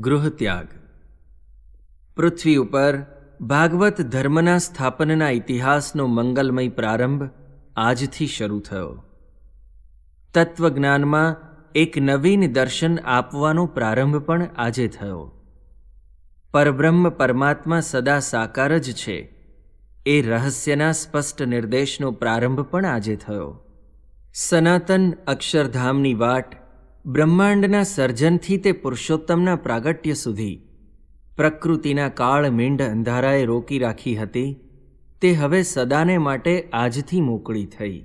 ગૃહત્યાગ. પૃથ્વી ઉપર ભાગવત ધર્મના સ્થાપનના ઇતિહાસનો મંગલમય પ્રારંભ આજથી શરૂ થયો. તત્વજ્ઞાનમાં એક નવીન દર્શન આપવાનો પ્રારંભ પણ આજે થયો. પરબ્રહ્મ પરમાત્મા સદા સાકાર જ છે. એ રહસ્યના સ્પષ્ટ નિર્દેશનો પ્રારંભ પણ આજે થયો. સનાતન અક્ષરધામની વાટ બ્રહ્માંડના સર્જનથી તે પુરુષોત્તમના પ્રાગટ્ય સુધી. પ્રકૃતિના કાળ મીંડ અંધારાએ રોકી રાખી હતી. તે હવે સદાને માટે આજથી મોકળી થઈ.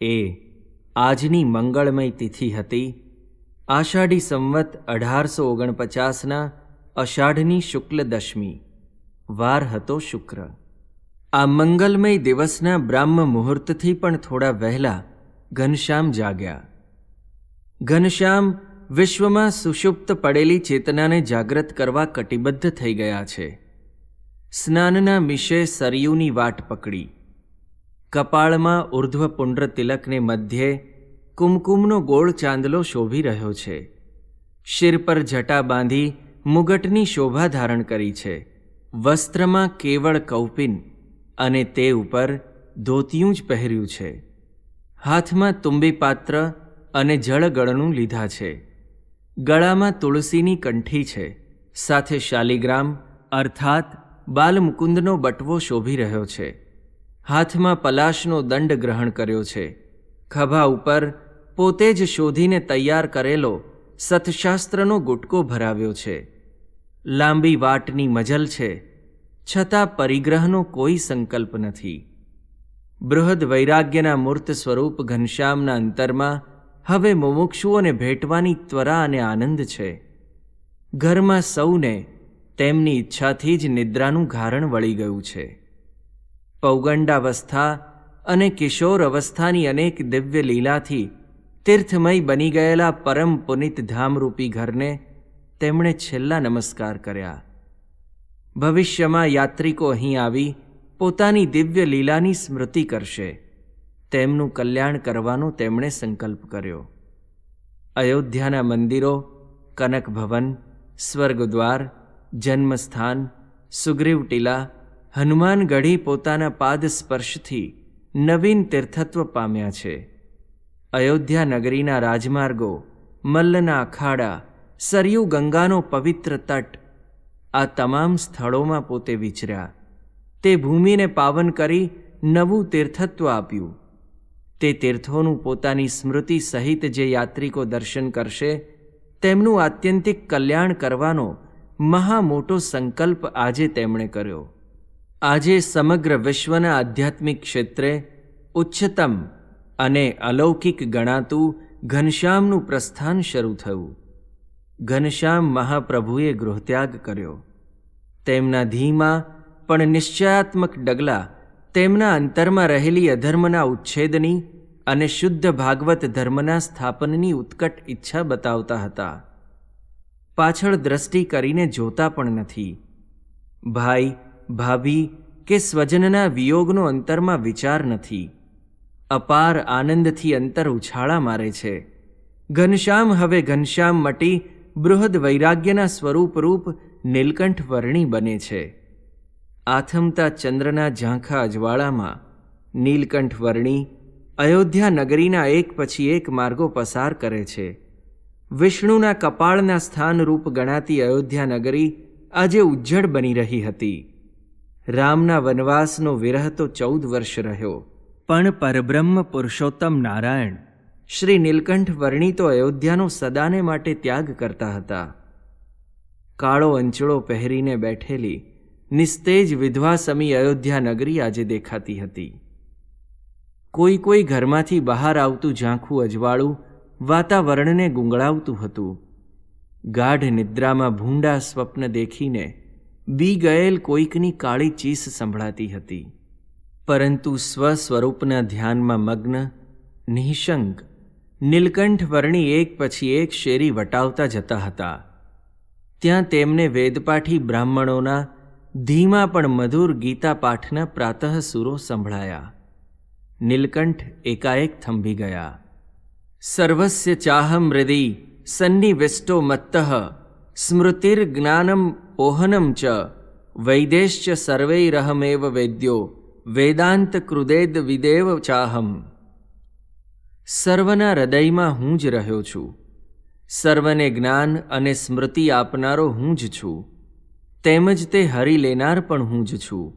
એ આજની મંગળમય તિથિ હતી. આષાઢી સંવત અઢારસો ઓગણપચાસના અષાઢની શુક્લ દશમી. વાર હતો શુક્ર. આ મંગલમય દિવસના બ્રાહ્મ મુહૂર્તથી પણ થોડા વહેલા ઘનશ્યામ જાગ્યા. ઘનશ્યામ વિશ્વમાં સુષુપ્ત પડેલી ચેતનાને જાગ્રત કરવા કટિબદ્ધ થઈ ગયા છે. સ્નાનના મિશે સરયુની વાટ પકડી. કપાળમાં ઉર્ધ્વ પુંડ્ર તિલકને મધ્યે કુમકુમનો ગોળ ચાંદલો શોભી રહ્યો છે. શિર પર જટા બાંધી મુગટની શોભા ધારણ કરી છે. વસ્ત્રમાં કેવળ કૌપિન અને તે ઉપર ધોતિયું જ પહેર્યું છે. હાથમાં તુંબી પાત્ર અને જળગળનું લીધા છે. ગળામાં તુલસીની કંઠી છે. સાથે શાલિગ્રામ, અર્થાત બાલમુકુંદનો બટવો શોભી રહ્યો છે. હાથમાં પલાશનો દંડ ગ્રહણ કર્યો છે. ખભા ઉપર પોતે જ શોધીને તૈયાર કરેલો સતશાસ્ત્રનો ગુટકો ભરાવ્યો છે. લાંબી વાટની મજલ છે. છતાં પરિગ્રહનો કોઈ સંકલ્પ નથી. બૃહદ વૈરાગ્યના મૂર્ત સ્વરૂપ ઘનશ્યામના અંતરમાં હવે મુમુક્ષુઓને ભેટવાની ત્વરા અને આનંદ છે. ઘરમાં સૌને તેમની ઈચ્છાથી જ નિદ્રાનું ઘારણ વળી ગયું છે. પૌગંડાવસ્થા અને કિશોર અવસ્થાની અનેક દિવ્ય લીલાથી તીર્થમય બની ગયેલા પરમ પુનિત ધામરૂપી ઘરને તેમણે છેલ્લા નમસ્કાર કર્યા. ભવિષ્યમાં યાત્રિકો અહીં આવી પોતાની દિવ્ય લીલાની સ્મૃતિ કરશે. તેમનું કલ્યાણ કરવાનો તેમણે સંકલ્પ કર્યો. અયોધ્યાના મંદિરો, કનક ભવન, સ્વર્ગદ્વાર, જન્મસ્થાન, સુગ્રીવ ટીલા, હનુમાનગઢી પોતાના પાદ સ્પર્શથી નવીન તીર્થત્વ પામ્યા છે. અયોધ્યા નગરીના રાજમાર્ગો, મલ્લના અખાડા, સરયુ ગંગાનો પવિત્ર તટ, આ તમામ સ્થળોમાં પોતે વિચર્યા. તે ભૂમિને પાવન કરી નવું તીર્થત્વ આપ્યું. તે તીર્થોનું પોતાની સ્મૃતિ સહિત જે યાત્રિકો દર્શન કરશે, તેમનું આત્યંતિક કલ્યાણ કરવાનો મહા મોટો સંકલ્પ આજે તેમણે કર્યો. આજે સમગ્ર વિશ્વના આધ્યાત્મિક ક્ષેત્રે ઉચ્ચતમ અને અલૌકિક ગણાતું ઘનશ્યામનું પ્રસ્થાન શરૂ થયું. ઘનશ્યામ મહાપ્રભુએ ગૃહત્યાગ કર્યો. તેમના ધીમા પણ નિશ્ચયાત્મક ડગલા તેમના અંતરમાં રહેલી અધર્મના ઉચ્છેદની અને શુદ્ધ ભાગવત ધર્મના સ્થાપનની ઉત્કટ ઈચ્છા બતાવતા હતા. પાછળ દ્રષ્ટિ કરીને જોતા પણ નથી. ભાઈ, ભાભી કે સ્વજનના વિયોગનો અંતરમાં વિચાર નથી. અપાર આનંદથી અંતર ઉછાળા મારે છે. ઘનશ્યામ હવે ઘનશ્યામ મટી બૃહદ વૈરાગ્યના સ્વરૂપ રૂપ નીલકંઠ વર્ણી બને છે. આથમતા ચંદ્રના ઝાંખા અજવાળામાં નીલકંઠ વર્ણી અયોધ્યા નગરીના એક પછી એક માર્ગો પસાર કરે છે. વિષ્ણુના કપાળના સ્થાનરૂપ ગણાતી અયોધ્યા નગરી આજે ઉજ્જડ બની રહી હતી. રામના વનવાસનો વિરહ તો ચૌદ વર્ષ રહ્યો. પણ પરબ્રહ્મ પુરુષોત્તમ નારાયણ, શ્રી નીલકંઠ વર્ણી તો અયોધ્યાનો સદાને માટે ત્યાગ કરતા હતા. કાળો અંચળો પહેરીને બેઠેલી નિસ્તેજ વિધવા સમી અયોધ્યા નગરી આજે દેખાતી હતી. કોઈ કોઈ ઘરમાંથી બહાર આવતું ઝાંખું અજવાળું વાતાવરણને ગુંગળાવતું હતું. ગાઢ નિદ્રામાં ભૂંડા સ્વપ્ન દેખીને બી ગયેલ કોઈકની કાળી ચીસ સંભળાતી હતી. પરંતુ સ્વસ્વરૂપના ધ્યાનમાં મગ્ન, નિઃશંક, નીલકંઠ વર્ણી એક પછી એક શેરી વટાવતા જતા હતા. ત્યાં તેમને વેદપાઠી બ્રાહ્મણોના ધીમા પણ મધુર ગીતા પાઠના પ્રાતઃ સુરો સંભળાયા. નીલકંઠ એકાએક થંભી ગયા. સર્વસ્ય ચાહમ હૃદિ સન્નિવિષ્ટો મત્તઃ સ્મૃતિર્જ્ઞાનમ ઓહનમ ચ, વૈદેશ્ચ સર્વૈરહમેવ વેદ્યો, વેદાંત કૃદેદ વિદેવ ચાહમ. સર્વના હૃદયમાં હું જ રહ્યો છું. સર્વને જ્ઞાન અને સ્મૃતિ આપનારો હું જ છું. તેમજ તે હરી લેનાર પણ હું જ છું.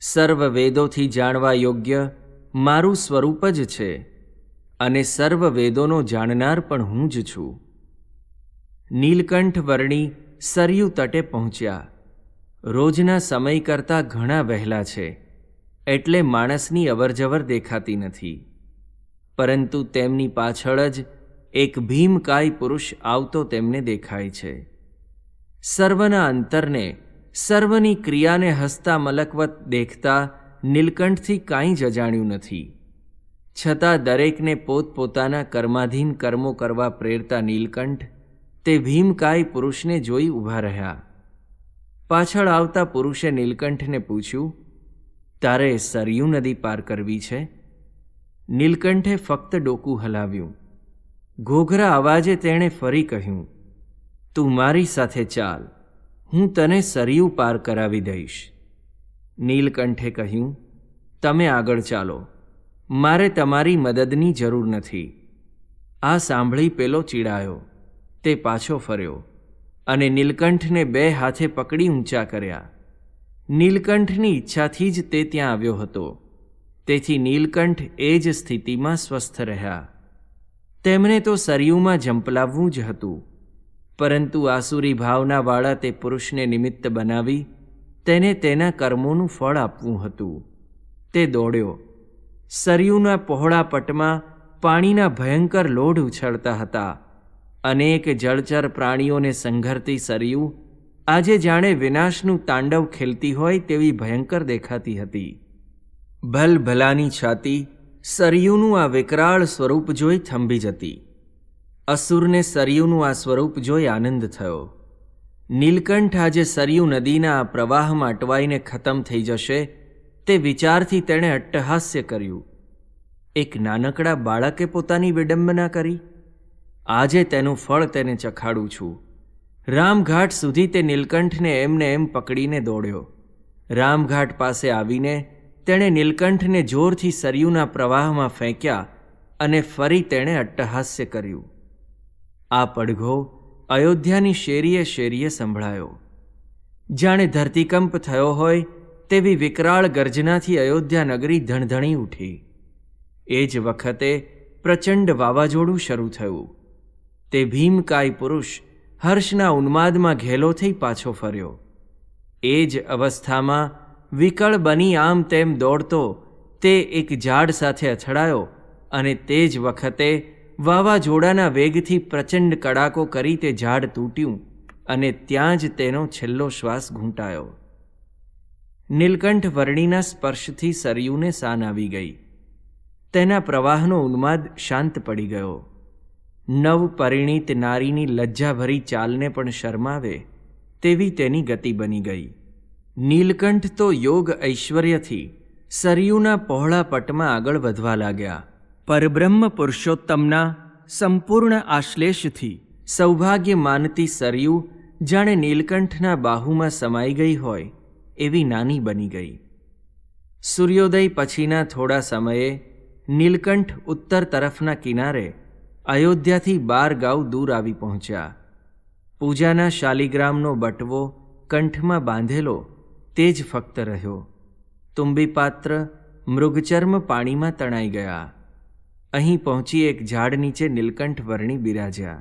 સર્વ વેદોથી જાણવા યોગ્ય મારું સ્વરૂપ જ છે અને સર્વ વેદોનો જાણનાર પણ હું જ છું. નીલકંઠ વર્ણી સરયુ તટે પહોંચ્યા. રોજના સમય કરતાં ઘણા વહેલા છે, એટલે માણસની અવરજવર દેખાતી નથી. પરંતુ તેમની પાછળ જ એક ભીમકાય પુરુષ આવતો તેમને દેખાય છે. સર્વના અંતરને, સર્વની ક્રિયાને હસતા મલકવત દેખતા નીલકંઠથી કાંઈ જ અજાણ્યું નથી. છતાં દરેકને પોતપોતાના કર્માધીન કર્મો કરવા પ્રેરતા નીલકંઠ, તે ભીમકાય પુરુષને જોઈ ઊભા રહ્યા. પાછળ આવતા પુરુષે નીલકંઠને પૂછ્યું, તારે સરયુ નદી પાર કરવી છે? નીલકંઠે ફક્ત ડોકું હલાવ્યું. ઘોઘરા અવાજે તેણે ફરી કહ્યું તું મારી સાથે ચાલ. હું તને સરયુ પાર કરાવી દઈશ. નીલકંઠે કહ્યું, તમે આગળ ચાલો. મારે તમારી મદદની જરૂર નથી. આ સાંભળી પેલો ચીડાયો. તે પાછો ફર્યો અને નીલકંઠને બે હાથે પકડી ઊંચા કર્યા. નીલકંઠની ઈચ્છાથી જ તે ત્યાં આવ્યો હતો. તેથી નીલકંઠ એ જ સ્થિતિમાં સ્વસ્થ રહ્યા. તેમને તો સરયુમાં ઝંપલાવવું જ હતું. પરંતુ આસુરી ભાવનાવાળા તે પુરુષને નિમિત્ત બનાવી તેને તેના કર્મોનું ફળ આપવું હતું. તે દોડ્યો. સરયુના પહોળા પટમાં પાણીના ભયંકર લોઢ ઉછળતા હતા. અનેક જળચર પ્રાણીઓને સંઘરતી સરયુ આજે જાણે વિનાશનું તાંડવ ખેલતી હોય તેવી ભયંકર દેખાતી હતી. ભલભલાની છાતી સરયુનું આ વિકરાળ સ્વરૂપ જોઈ થંભી જતી. અસુરને સરયુનું આ સ્વરૂપ જોઈ આનંદ થયો. નીલકંઠ આજે સરયુ નદીના આ પ્રવાહમાં અટવાઈને ખતમ થઈ જશે તે વિચારથી તેણે અટ્ટહાસ્ય કર્યું. એક નાનકડા બાળકે પોતાની વિડંબના કરી. આજે તેનું ફળ તેને ચખાડું છું. રામઘાટ સુધી તે નીલકંઠને એમને એમ પકડીને દોડ્યો. રામઘાટ પાસે આવીને તેણે નીલકંઠને જોરથી સરયુના પ્રવાહમાં ફેંક્યા અને ફરી તેણે અટ્ટહાસ્ય કર્યું. આ પડઘો અયોધ્યાની શેરીએ શેરીએ સંભળાયો. જાણે ધરતીકંપ થયો હોય તેવી વિકરાળ ગર્જનાથી અયોધ્યા નગરી ધણધણી ઉઠી. એ જ વખતે પ્રચંડ વાવાઝોડું શરૂ થયું. તે ભીમકાય પુરુષ હર્ષના ઉન્માદમાં ઘેલો થઈ પાછો ફર્યો. એ જ અવસ્થામાં વિકળ બની આમ તેમ દોડતો તે એક ઝાડ સાથે અથડાયો અને તે જ વખતે વાવાઝોડાના વેગથી પ્રચંડ કડાકો કરી તે ઝાડ તૂટ્યું અને ત્યાં જ તેનો છેલ્લો શ્વાસ ઘૂંટાયો. નીલકંઠ વર્ણીના સ્પર્શથી સરયુને સાન આવી ગઈ. તેના પ્રવાહનો ઉન્માદ શાંત પડી ગયો. નવ પરિણીત નારીની લજ્જાભરી ચાલને પણ શરમાવે તેવી તેની ગતિ બની ગઈ. નીલકંઠ તો યોગ ઐશ્વર્યથી સરયુના પહોળા પટમાં આગળ વધવા લાગ્યા. પરબ્રહ્મ પુરુષોત્તમના સંપૂર્ણ આશ્લેષથી સૌભાગ્ય માનતી સરયુ જાણે નીલકંઠના બાહુમાં સમાઈ ગઈ હોય એવી નાની બની ગઈ. સૂર્યોદય પછીના થોડા સમયે નીલકંઠ ઉત્તર તરફના કિનારે અયોધ્યાથી બાર ગાઉ દૂર આવી પહોંચ્યા. પૂજાના શાલિગ્રામનો બટવો કંઠમાં બાંધેલો તે જ ફક્ત રહ્યો. તુંબીપાત્ર મૃગચર્મ પાણીમાં તણાઈ ગયા. અહીં પહોંચી એક ઝાડ નીચે નીલકંઠ વર્ણી બિરાજ્યા.